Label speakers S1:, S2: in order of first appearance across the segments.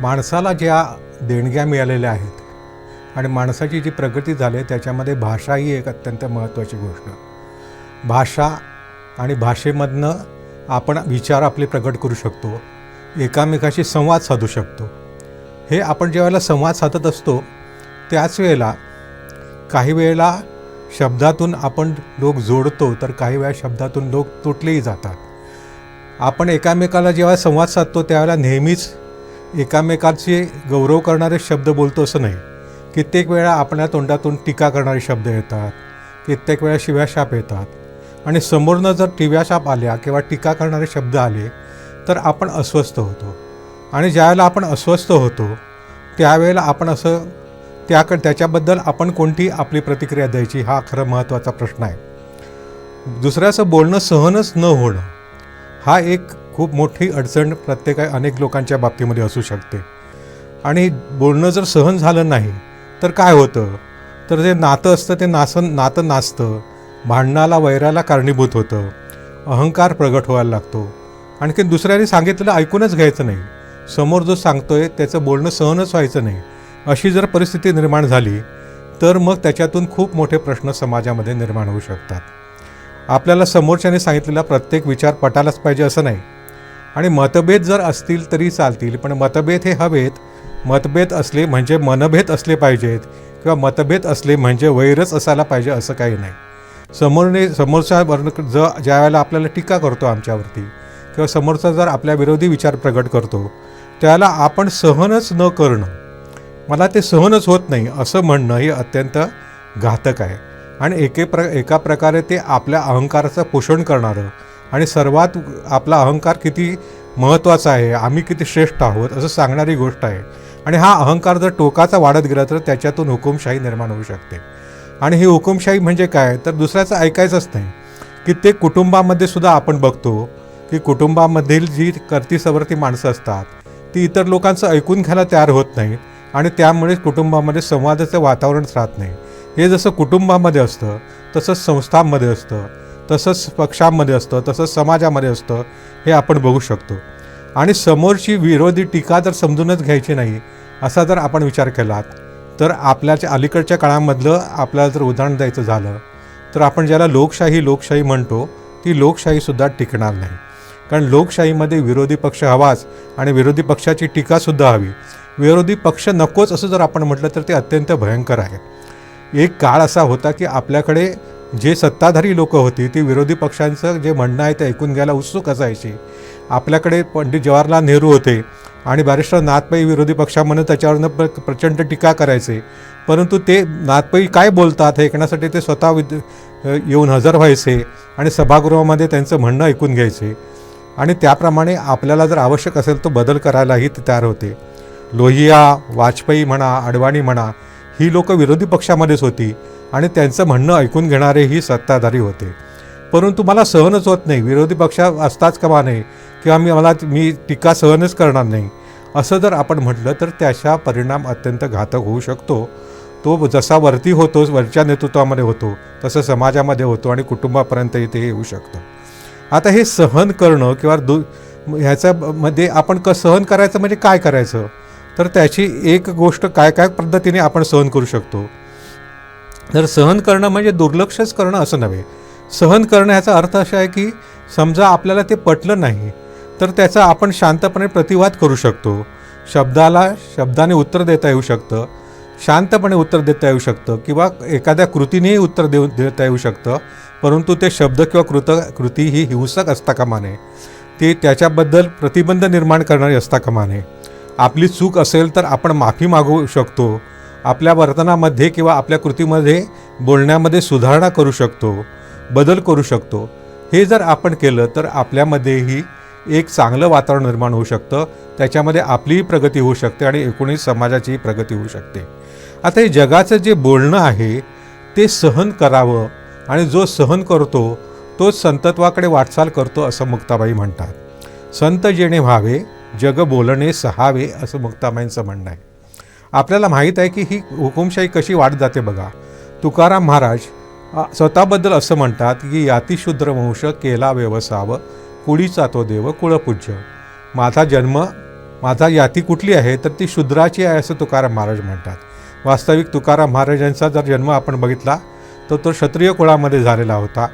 S1: माणसाला ज्या देणग्या मिळालेल्या आहेत आणि माणसाची जी प्रगती झाली आहे त्याच्यामध्ये भाषा ही एक अत्यंत महत्त्वाची गोष्ट. भाषा आणि भाषेमधनं आपण विचार आपले प्रकट करू शकतो एकामेकाशी संवाद साधू शकतो. हे आपण ज्यावेळेला संवाद साधत असतो त्याच वेळेला काही वेळेला शब्दातून आपण लोक जोडतो तर काही वेळा शब्दातून लोक तुटलेही जातात. आपण एकामेकाला जेव्हा संवाद साधतो त्यावेळेला नेहमीच एकामेकाचे गौरव करणारे शब्द बोलतो असं नाही. कित्येक वेळा आपल्या तोंडातून टीका करणारे शब्द येतात. कित्येक वेळा शिव्याशाप येतात. आणि समोरनं जर टिव्याशाप आल्या किंवा टीका करणारे शब्द आले तर आपण अस्वस्थ होतो. आणि ज्यावेळेला आपण अस्वस्थ होतो त्यावेळेला आपण असं त्याकडे त्याच्याबद्दल आपण कोणती आपली प्रतिक्रिया द्यायची हा खरं महत्त्वाचा प्रश्न आहे. दुसऱ्याचं बोलणं सहनच न होणं हा एक खूप मोठी अडचण प्रत्येक अनेक लोकांच्या बाबतीमध्ये असू शकते. आणि बोलणं जर सहन झालं नाही तर काय होतं? तर जे नातं असतं ते नासन नातं नाचतं. भांडणाला वैराला कारणीभूत होतं. अहंकार प्रगट व्हायला लागतो. आणखी दुसऱ्याने सांगितलेलं ऐकूनच घ्यायचं नाही. समोर जो सांगतोय त्याचं बोलणं सहनच व्हायचं नाही. अशी जर परिस्थिती निर्माण झाली तर मग त्याच्यातून खूप मोठे प्रश्न समाजामध्ये निर्माण होऊ शकतात. आपल्याला समोरच्याने सांगितलेला प्रत्येक विचार पटायलाच पाहिजे असं नाही. आणि मतभेद जर असतील तरी चालतील पण मतभेद हे हवेत. मतभेद असले म्हणजे मनभेद असले पाहिजेत किंवा मतभेद असले म्हणजे वैरच असायला पाहिजे असं काही नाही. समोरने समोरचा वर्ण ज ज्या वेळेला आपल्याला टीका करतो आमच्यावरती किंवा समोरचा जर आपल्या विरोधी विचार प्रगट करतो त्याला आपण सहनच न करणं मला ते सहनच होत नाही असं म्हणणं हे अत्यंत घातक आहे. आणि एके प्र एका प्रकारे ते आपल्या अहंकाराचं पोषण करणारं आणि सर्वात आपला अहंकार किती महत्त्वाचा आहे आम्ही किती श्रेष्ठ आहोत असं सांगणारी गोष्ट आहे. आणि हा अहंकार जर टोकाचा वाढत गेला तर त्याच्यातून हुकुमशाही निर्माण होऊ शकते. आणि ही हुकुमशाही म्हणजे काय? तर दुसऱ्याचं ऐकायचंच नाही. की ते कुटुंबामध्ये सुद्धा आपण बघतो की कुटुंबामधील जी करती सवरती माणसं असतात ती इतर लोकांचं ऐकून घ्यायला तयार होत नाही आणि त्यामुळे कुटुंबामध्ये संवादाचं वातावरणच राहत नाही. हे जसं कुटुंबामध्ये असतं तसंच संस्थांमध्ये असतं. तसंच पक्षांमध्ये असतं तसंच समाजामध्ये असतं हे आपण बघू शकतो. आणि समोरची विरोधी टीका जर समजूनच घ्यायची नाही असा जर आपण विचार केलात तर आपल्याच्या अलीकडच्या काळामधलं आपल्याला जर उदाहरण द्यायचं झालं तर आपण ज्याला लोकशाही लोकशाही म्हणतो ती लोकशाहीसुद्धा टिकणार नाही. कारण लोकशाहीमध्ये विरोधी पक्ष हवाच आणि विरोधी पक्षाची टीकासुद्धा हवी. विरोधी पक्ष नकोच असं जर आपण म्हटलं तर ते अत्यंत भयंकर आहे. एक काळ असा होता की आपल्याकडे जे सत्ताधारी लोक होती ती विरोधी पक्षांचं जे म्हणणं आहे ते ऐकून घ्यायला उत्सुक असायची. आपल्याकडे पंडित जवाहरलाल नेहरू होते आणि बॅरिस्टर नाथपाई विरोधी पक्षामध्ये त्याच्यावरनं प्र प्रचंड टीका करायचे. परंतु ते नाथपाई काय बोलतात हे ऐकण्यासाठी ते स्वतः विद येऊन हजर व्हायचे आणि सभागृहामध्ये त्यांचं म्हणणं ऐकून घ्यायचे. आणि त्याप्रमाणे आपल्याला जर आवश्यक असेल तो बदल करायलाही ते तयार होते. लोहिया वाजपेयी म्हणा अडवाणी म्हणा ही लोक विरोधी पक्षामध्येच होती आणि त्यांचं म्हणणं ऐकून घेणारे ही सत्ताधारी होते. परंतु मला सहनच होत नाही. विरोधी पक्ष असताच कमा नाही? किंवा मी मला मी टीका सहनच करणार नाही. असं जर आपण म्हटलं तर त्याचा परिणाम अत्यंत घातक होऊ शकतो. तो जसा वरती होतो वरच्या नेतृत्वामध्ये होतो तसं समाजामध्ये होतो आणि कुटुंबापर्यंतही ते येऊ शकतं. आता हे सहन करणं किंवा दु ह्याच्यामध्ये आपण क सहन करायचं म्हणजे काय करायचं? तर त्याची एक गोष्ट काय काय पद्धतीने आपण सहन करू शकतो? तर सहन करणं म्हणजे दुर्लक्षच करणं असं नव्हे. सहन करणं ह्याचा अर्थ असा आहे की समजा आपल्याला ते पटलं नाही तर त्याचा आपण शांतपणे प्रतिवाद करू शकतो. शब्दाला शब्दाने उत्तर देता येऊ शकतं शांतपणे उत्तर देता येऊ शकतं किंवा एखाद्या कृतीनेही उत्तर देऊ देता येऊ शकतं परंतु ते शब्द किंवा कृत कृती ही हिंसक असता कामा नये. ती त्याच्याबद्दल प्रतिबंध निर्माण करणारी असता कामा नये. आपली चूक असेल तर आपण माफी मागू शकतो. आपल्या वर्तनामध्ये किंवा आपल्या कृतीमध्ये बोलण्यामध्ये सुधारणा करू शकतो. बदल करू शकतो. हे जर आपण केलं तर आपल्यामध्येही एक चांगलं वातावरण निर्माण होऊ शकतं. त्याच्यामध्ये आपलीही प्रगती होऊ शकते आणि एकूणच समाजाचीही प्रगती होऊ शकते. आता हे जगाचं जे बोलणं आहे ते सहन करावं आणि जो सहन करतो तोच संतत्वाकडे वाटचाल करतो असं मुक्ताबाई म्हणतात. संत जेणे व्हावे जग बोलणे सहावे असं मुक्ताबाईंचं म्हणणं आहे. आपल्याला माहीत आहे की ही हुकुमशाही कशी वाढ जाते बघा. तुकाराम महाराज स्वतःबद्दल असं म्हणतात की यातिशूद्र वंश केला व्यवसाव कुळीचा तो देव कुळपूज्य. माझा जन्म माझा याती कुठली आहे तर ती शूद्राची आहे असं तुकाराम महाराज म्हणतात. वास्तविक तुकाराम महाराजांचा जर जन्म आपण बघितला तर तो क्षत्रिय कुळामध्ये झालेला होता.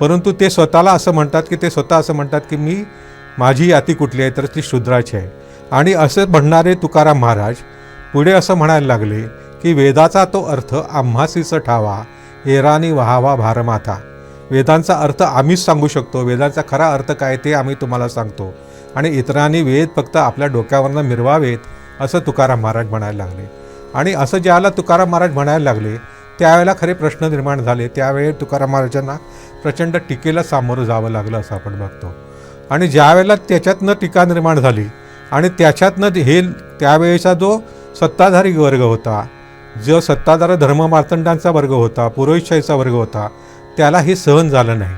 S1: परंतु ते स्वतःला असं म्हणतात की ते स्वतः असं म्हणतात की मी माझी याती कुठली आहे तर ती शूद्राची आहे. आणि असं म्हणणारे तुकाराम महाराज पुढे असं म्हणायला लागले की वेदाचा तो अर्थ आम्हासीच ठावा एरानी व्हावा भारमाथा वेदांचा अर्थ आम्हीच सांगू शकतो. वेदांचा खरा अर्थ काय ते आम्ही तुम्हाला सांगतो. आणि इतरांनी वेद फक्त आपल्या डोक्यावरनं मिरवावेत असं तुकाराम महाराज म्हणायला लागले. आणि असं ज्याला तुकाराम महाराज म्हणायला लागले त्यावेळेला खरे प्रश्न निर्माण झाले. त्यावेळी तुकाराम महाराजांना प्रचंड टीकेला सामोरं जावं लागलं असं आपण बघतो. आणि ज्यावेळेला त्याच्यातनं टीका निर्माण झाली आणि त्याच्यातनं हे त्यावेळेचा जो सत्ताधारी वर्ग होता जो सत्ताधार धर्ममार्तंडांचा वर्ग होता पुरोहितशाहीचा वर्ग होता त्याला हे सहन झालं नाही.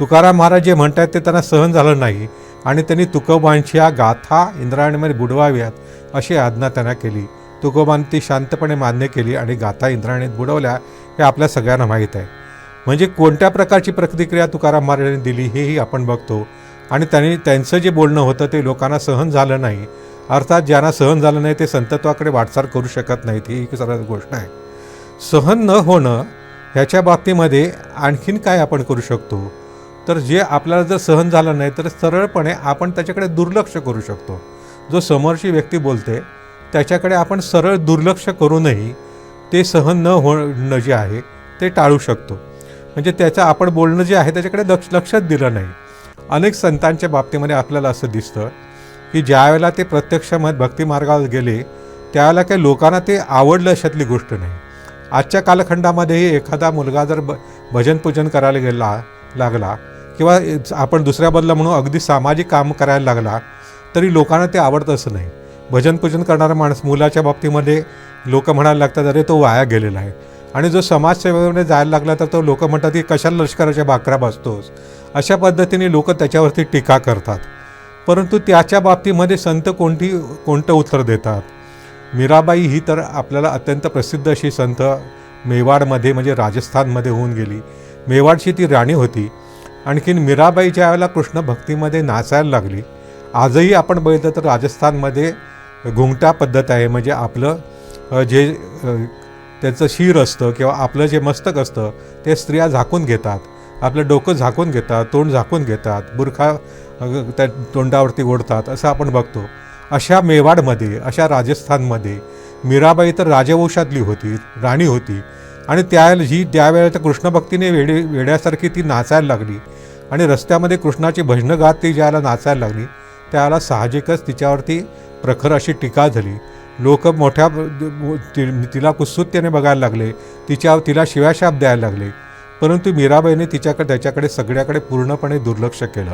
S1: तुकाराम महाराज जे म्हणत आहेत ते त्यांना सहन झालं नाही आणि त्यांनी तुकोबांच्या गाथा इंद्रायणीमध्ये बुडवाव्यात अशी आज्ञा त्यांना केली. तुकोबांनी ती शांतपणे मान्य केली आणि गाथा इंद्रायणीत बुडवल्या हे आपल्या सगळ्यांना माहीत आहे. म्हणजे कोणत्या प्रकारची प्रतिक्रिया तुकाराम महाराजांनी दिली हेही आपण बघतो. आणि त्यांनी त्यांचं जे बोलणं होतं ते लोकांना सहन झालं नाही. अर्थात ज्यांना सहन झालं नाही ते संतत्वाकडे वाटचाल करू शकत नाहीत. ही एक सरळ गोष्ट आहे. सहन न होणं ह्याच्या बाबतीमध्ये आणखीन काय आपण करू शकतो? तर जे आपल्याला जर सहन झालं नाही तर सरळपणे आपण त्याच्याकडे दुर्लक्ष करू शकतो. जो समोरची व्यक्ती बोलते त्याच्याकडे आपण सरळ दुर्लक्ष करूनही ते सहन न होणं जे आहे ते टाळू शकतो. म्हणजे त्याचं आपण बोलणं जे आहे त्याच्याकडे लक्ष लक्षात दिलं नाही. अनेक संतांच्या बाबतीमध्ये आपल्याला असं दिसतं की ज्यावेळेला ते प्रत्यक्ष मत भक्ती मार्गावर गेले त्यावेळेला काही लोकांना ते आवडलं अशातली गोष्ट नाही. आजच्या कालखंडामध्येही एखादा मुलगा जर ब भजन पूजन करायला गेला लागला किंवा आपण दुसऱ्या बदला म्हणून अगदी सामाजिक काम करायला लागला तरी लोकांना ते आवडत असं नाही. भजन पूजन करणारा माणूस मुलाच्या बाबतीमध्ये लोक म्हणायला लागतात अरे तो वाया गेलेला आहे. आणि जो समाजसेवेमध्ये जायला लागला तर तो लोक म्हणतात की कशाला लष्कराच्या भाकऱ्या बसतोस अशा पद्धतीने लोक त्याच्यावरती टीका करतात. परंतु त्याच्या बाबतीमध्ये संत कोणती कोणतं उत्तर देतात? मीराबाई ही तर आपल्याला अत्यंत प्रसिद्ध अशी संत मेवाडमध्ये म्हणजे राजस्थानमध्ये होऊन गेली. मेवाडची ती राणी होती. आणखीन मीराबाई ज्या वेळेला कृष्ण भक्तीमध्ये नाचायला लागली आजही आपण बघितलं तर राजस्थानमध्ये घुंगटा पद्धत आहे. म्हणजे आपलं जे त्याचं शिर असतं किंवा आपलं जे मस्तक असतं ते स्त्रिया झाकून घेतात. आपलं डोकं झाकून घेतात तोंड झाकून घेतात बुरखा त्या तोंडावरती ओढतात असं आपण बघतो. अशा मेवाडमध्ये अशा राजस्थानमध्ये मीराबाई तर राजवंशातली होती राणी होती. आणि त्या जी त्यावेळेला तर कृष्णभक्तीने वेडे वेड्यासारखी ती नाचायला लागली. आणि रस्त्यामध्ये कृष्णाची भजनं गात ती ज्याला नाचायला लागली त्यावेळेला साहजिकच तिच्यावरती प्रखर अशी टीका झाली. लोक मोठ्या ति- तिला कुत्सुत्याने बघायला लागले. तिच्या तिला शिव्याशाप द्यायला लागले. परंतु मीराबाईने तिच्याकडे त्याच्याकडे सगळ्याकडे पूर्णपणे दुर्लक्ष केलं.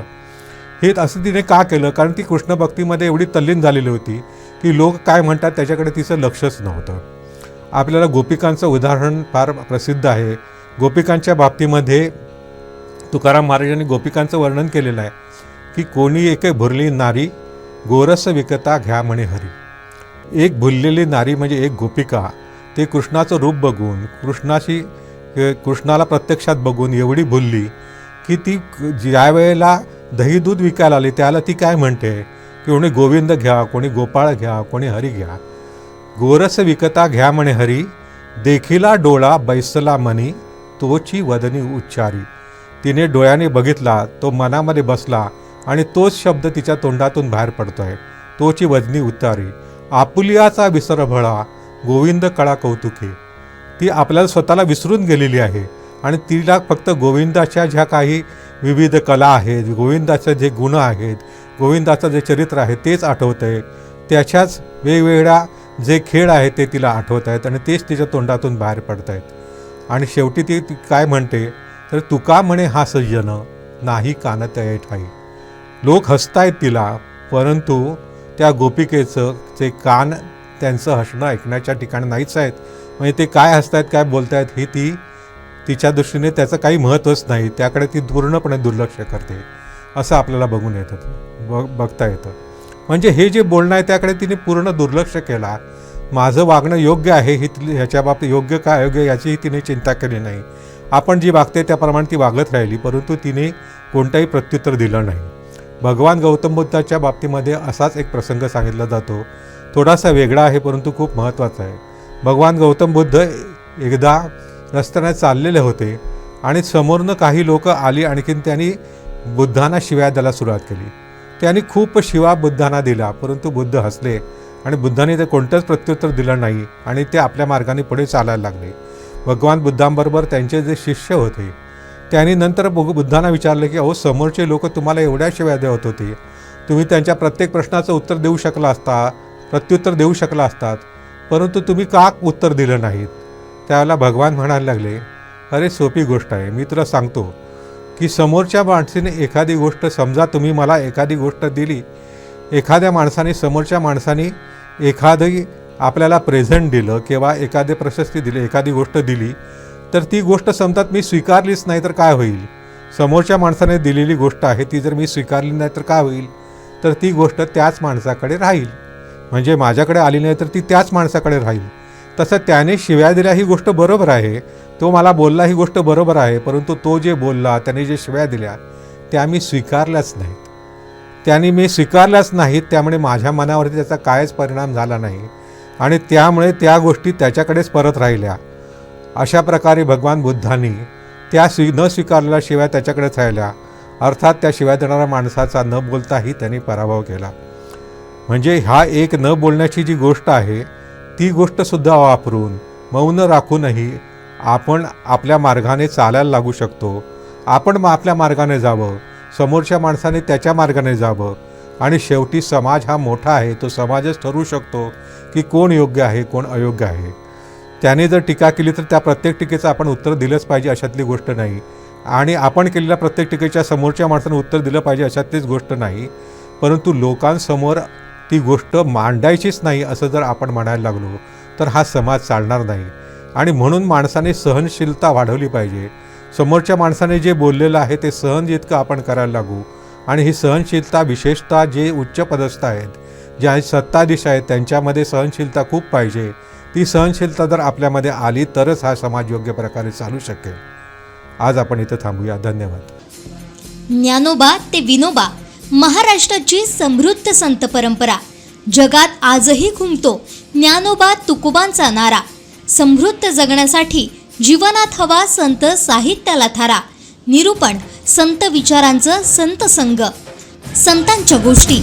S1: हे असं तिने का केलं? कारण ती कृष्ण भक्तीमध्ये एवढी तल्लीन झालेली होती. की लोक काय म्हणतात त्याच्याकडे तिचं लक्षच नव्हतं. आपल्याला गोपिकांचं उदाहरण फार प्रसिद्ध आहे. गोपिकांच्या बाबतीमध्ये तुकाराम महाराजांनी गोपिकांचं वर्णन केलेलं आहे की कोणी एके भुरली नारी गोरस विकता घ्या म्हणे हरी. एक भुललेली नारी म्हणजे एक गोपिका. ते कृष्णाचं रूप बघून कृष्णाशी कृष्णाला प्रत्यक्षात बघून एवढी भुलली की ती ज्या वेळेला दही दूध विकायला आली त्याला ती काय म्हणते? की कोणी गोविंद घ्या कोणी गोपाळ घ्या कोणी हरी घ्या. गोरस विकता घ्या म्हणे हरी देखिला डोळा बैसला मनी तोची वदनी उच्चारी. तिने डोळ्याने बघितला तो मनामध्ये बसला आणि तोच शब्द तिच्या तोंडातून बाहेर पडतोय. तोची वदनी उतारी आपुलियाचा विसरभळा गोविंद कळा कौतुके ती आपल्याला स्वतःला विसरून गेलेली आहे आणि तिला फक्त गोविंदाच्या ज्या काही विविध कला आहेत गोविंदाचे जे गुण आहेत गोविंदाचं जे चरित्र आहे तेच आठवत आहे त्याच्याच वेगवेगळ्या जे खेळ आहेत ते तिला आठवत आहेत आणि तेच तिच्या तोंडातून बाहेर पडत आहेत आणि शेवटी ती ती काय म्हणते? तर तुका म्हणे हा सज्जन नाही कानत ठाई लोक हसतायत तिला परंतु त्या गोपिकेचं ते कान त्यांचं हसणं ऐकण्याच्या ठिकाणी नाहीच आहेत. म्हणजे ते काय हसतायत काय बोलतायत हे ती तिच्या दृष्टीने त्याचं काही महत्त्वच नाही. त्याकडे ती पूर्णपणे दुर्लक्ष करते. असं आपल्याला बघून येतं बघ बघता येतं. म्हणजे हे जे बोलणं आहे त्याकडे तिने पूर्ण दुर्लक्ष केला. माझं वागणं योग्य आहे ही ती- ह्याच्या बाबतीत योग्य का अयोग्य याचीही तिने चिंता केली नाही. आपण जी वागते त्याप्रमाणे ती वागत राहिली परंतु तिने कोणताही प्रत्युत्तर दिलं नाही. भगवान गौतम बुद्धाच्या बाबतीमध्ये असाच एक प्रसंग सांगितला जातो. थोडासा वेगळा आहे परंतु खूप महत्त्वाचा आहे. भगवान गौतम बुद्ध एकदा रस्त्याने चाललेले होते आणि समोरनं काही लोक आली आणखीन त्यांनी बुद्धांना शिव्या द्यायला सुरुवात केली. त्यांनी खूप शिवा बुद्धांना दिला परंतु बुद्ध हसले आणि बुद्धांनी ते कोणतंच प्रत्युत्तर दिलं नाही आणि ते आपल्या मार्गाने पुढे चालायला लागले. भगवान बुद्धांबरोबर त्यांचे जे शिष्य होते त्यांनी नंतर बु- बुद्धांना विचारलं की अहो समोरचे लोक तुम्हाला एवढ्या शिव्या देत होते. तुम्ही त्यांच्या प्रत्येक प्रश्नाचं उत्तर देऊ शकला असता प्रत्युत्तर देऊ शकला असतात परंतु तुम्ही का उत्तर दिलं नाहीत? त्यावेळेला भगवान म्हणायला लागले अरे सोपी गोष्ट आहे. मी तुला सांगतो की समोरच्या माणसाने एखादी गोष्ट समजा तुम्ही मला एखादी गोष्ट दिली एखाद्या माणसाने समोरच्या माणसाने एखादी आपल्याला प्रेझेंट दिलं किंवा एखादे प्रशस्ती दिली एखादी गोष्ट दिली तर ती गोष्ट समजात मी स्वीकारलीच नाही तर काय होईल? समोरच्या माणसाने दिलेली गोष्ट आहे ती जर मी स्वीकारली नाही तर काय होईल? तर ती गोष्ट त्याच माणसाकडे राहील. म्हणजे माझ्याकडे आली नाही तर ती त्याच माणसाकडे राहील. तसं त्याने शिव्या दिल्या ही गोष्ट बरोबर आहे तो मला बोलला ही गोष्ट बरोबर आहे परंतु तो जे बोलला त्याने जे शिव्या दिल्या त्या मी स्वीकारल्याच नाहीत. त्याने मी स्वीकारल्याच नाहीत त्यामुळे माझ्या मनावरती त्याचा कायच परिणाम झाला नाही. आणि त्यामुळे त्या गोष्टी त्याच्याकडेच परत राहिल्या. अशा प्रकारे भगवान बुद्धांनी त्या स्वी न स्वीकारलेल्या शिवाय त्याच्याकडेच राहिल्या अर्थात त्या शिवाय देणाऱ्या माणसाचा न बोलताही त्यांनी पराभव केला. म्हणजे हा एक न बोलण्याची जी गोष्ट आहे ती गोष्टसुद्धा वापरून मौन राखूनही आपण आपल्या मार्गाने चालायला लागू शकतो. आपण मग आपल्या मार्गाने जावं समोरच्या माणसाने त्याच्या मार्गाने जावं आणि शेवटी समाज हा मोठा आहे तो समाजच ठरवू शकतो की कोण योग्य आहे कोण अयोग्य आहे. त्याने जर टीका केली तर त्या प्रत्येक टीकेचं आपण उत्तर दिलंच पाहिजे अशातली गोष्ट नाही. आणि आपण केलेल्या प्रत्येक टीकेच्या समोरच्या माणसानं उत्तर दिलं पाहिजे अशातलीच गोष्ट नाही. परंतु लोकांसमोर ती गोष्ट मांडायचीच नाही असं जर आपण म्हणायला लागलो तर हा समाज चालणार नाही. आणि म्हणून माणसाने सहनशीलता वाढवली पाहिजे. समोरच्या माणसाने जे बोललेलं आहे ते सहन जितकं आपण करायला लागू. आणि ही सहनशीलता विशेषतः जे उच्च पदस्थ आहेत ज्या सत्ताधीश आहेत त्यांच्यामध्ये सहनशीलता खूप पाहिजे. ती सहनशीलता जर आपल्यामध्ये आली तरच हा समाज योग्य प्रकारे चालू शकेल. आज आपण इथं थांबूया. धन्यवाद.
S2: ज्ञानोबा ते विनोबा महाराष्ट्राची समृद्ध संत परंपरा. जगात आजही घुमतो ज्ञानोबा तुकोबांचा नारा. समृद्ध जगण्यासाठी जीवनात हवा संत साहित्याला थारा. निरूपण संत विचारांचं संत संग संतांच्या गोष्टी.